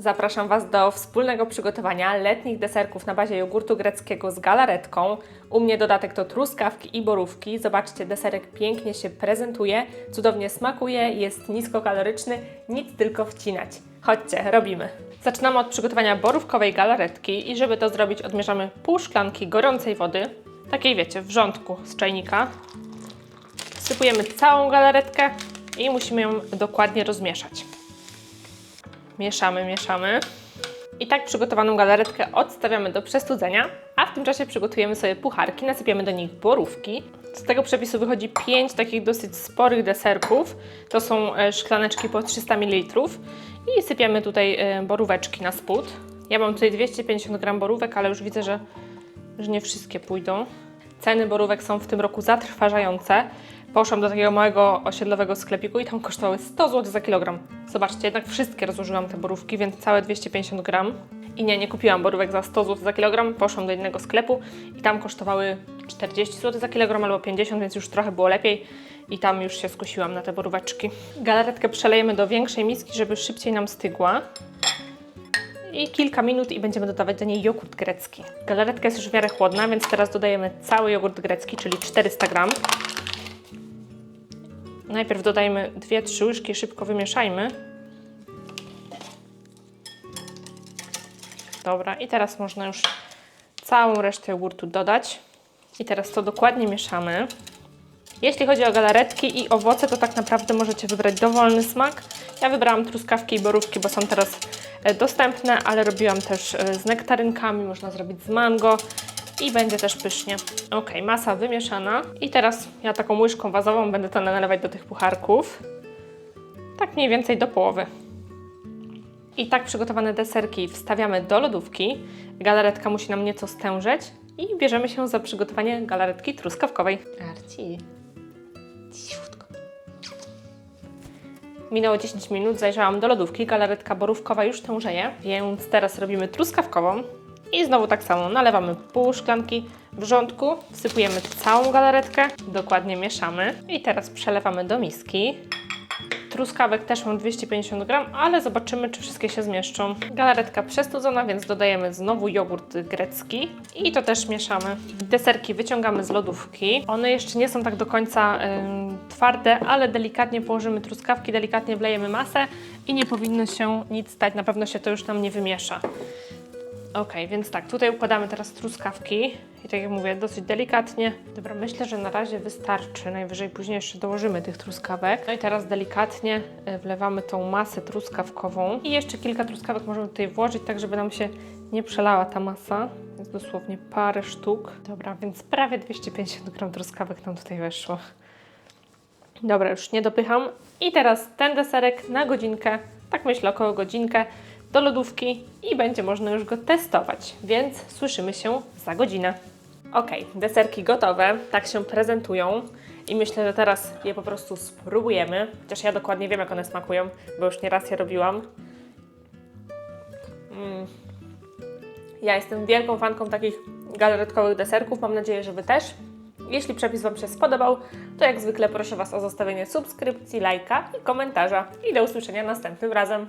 Zapraszam Was do wspólnego przygotowania letnich deserków na bazie jogurtu greckiego z galaretką. U mnie dodatek to truskawki i borówki. Zobaczcie, deserek pięknie się prezentuje, cudownie smakuje, jest niskokaloryczny, nic tylko wcinać. Chodźcie, robimy. Zaczynamy od przygotowania borówkowej galaretki i żeby to zrobić odmierzamy pół szklanki gorącej wody, takiej wiecie, w rządku z czajnika. Sypujemy całą galaretkę i musimy ją dokładnie rozmieszać. Mieszamy, mieszamy. I tak przygotowaną galaretkę odstawiamy do przestudzenia, a w tym czasie przygotujemy sobie pucharki, nasypiemy do nich borówki. Z tego przepisu wychodzi 5 takich dosyć sporych deserków. To są e, szklaneczki po 300 ml i sypiemy tutaj e, boróweczki na spód. Ja mam tutaj 250 g borówek, ale już widzę, że, że nie wszystkie pójdą. Ceny borówek są w tym roku zatrważające. Poszłam do takiego małego osiedlowego sklepiku i tam kosztowały 100 zł za kilogram. Zobaczcie, jednak wszystkie rozłożyłam te borówki, więc całe 250 gram. I nie, nie kupiłam borówek za 100 zł za kilogram. Poszłam do innego sklepu i tam kosztowały 40 zł za kilogram albo 50, więc już trochę było lepiej. I tam już się skusiłam na te boróweczki. Galaretkę przelejemy do większej miski, żeby szybciej nam stygła i kilka minut i będziemy dodawać do niej jogurt grecki. Galaretka jest już w miarę chłodna, więc teraz dodajemy cały jogurt grecki, czyli 400 gram. Najpierw dodajmy 2-3 łyżki, szybko wymieszajmy. Dobra, i teraz można już całą resztę jogurtu dodać. I teraz to dokładnie mieszamy. Jeśli chodzi o galaretki i owoce, to tak naprawdę możecie wybrać dowolny smak. Ja wybrałam truskawki i borówki, bo są teraz e, dostępne, ale robiłam też e, z nektarynkami, można zrobić z mango i będzie też pysznie. Ok, masa wymieszana i teraz ja taką łyżką wazową będę to nalewać do tych pucharków. Tak mniej więcej do połowy. I tak przygotowane deserki wstawiamy do lodówki. Galaretka musi nam nieco stężeć i bierzemy się za przygotowanie galaretki truskawkowej. Arci. Cichutko. Minęło 10 minut, zajrzałam do lodówki, galaretka borówkowa już tężeje, więc teraz robimy truskawkową. I znowu tak samo, nalewamy pół szklanki wrzątku, wsypujemy całą galaretkę, dokładnie mieszamy i teraz przelewamy do miski. Truskawek też mam 250 gram, ale zobaczymy, czy wszystkie się zmieszczą. Galaretka przestudzona, więc dodajemy znowu jogurt grecki i to też mieszamy. Deserki wyciągamy z lodówki. One jeszcze nie są tak do końca ym, twarde, ale delikatnie położymy truskawki, delikatnie wlejemy masę i nie powinno się nic stać. Na pewno się to już nam nie wymiesza. Ok, więc tak, tutaj układamy teraz truskawki i tak jak mówię, dosyć delikatnie. Dobra, myślę, że na razie wystarczy, najwyżej później jeszcze dołożymy tych truskawek. No i teraz delikatnie e, wlewamy tą masę truskawkową i jeszcze kilka truskawek możemy tutaj włożyć, tak żeby nam się nie przelała ta masa. Jest dosłownie parę sztuk. Dobra, więc prawie 250 gram truskawek nam tutaj weszło. Dobra, już nie dopycham. I teraz ten deserek na godzinkę, tak myślę około godzinkę, do lodówki i będzie można już go testować, więc słyszymy się za godzinę. Ok, deserki gotowe, tak się prezentują i myślę, że teraz je po prostu spróbujemy, chociaż ja dokładnie wiem jak one smakują, bo już nieraz je robiłam. Mm. Ja jestem wielką fanką takich galaretkowych deserków, mam nadzieję, że Wy też. Jeśli przepis Wam się spodobał, to jak zwykle proszę Was o zostawienie subskrypcji, lajka i komentarza. I do usłyszenia następnym razem.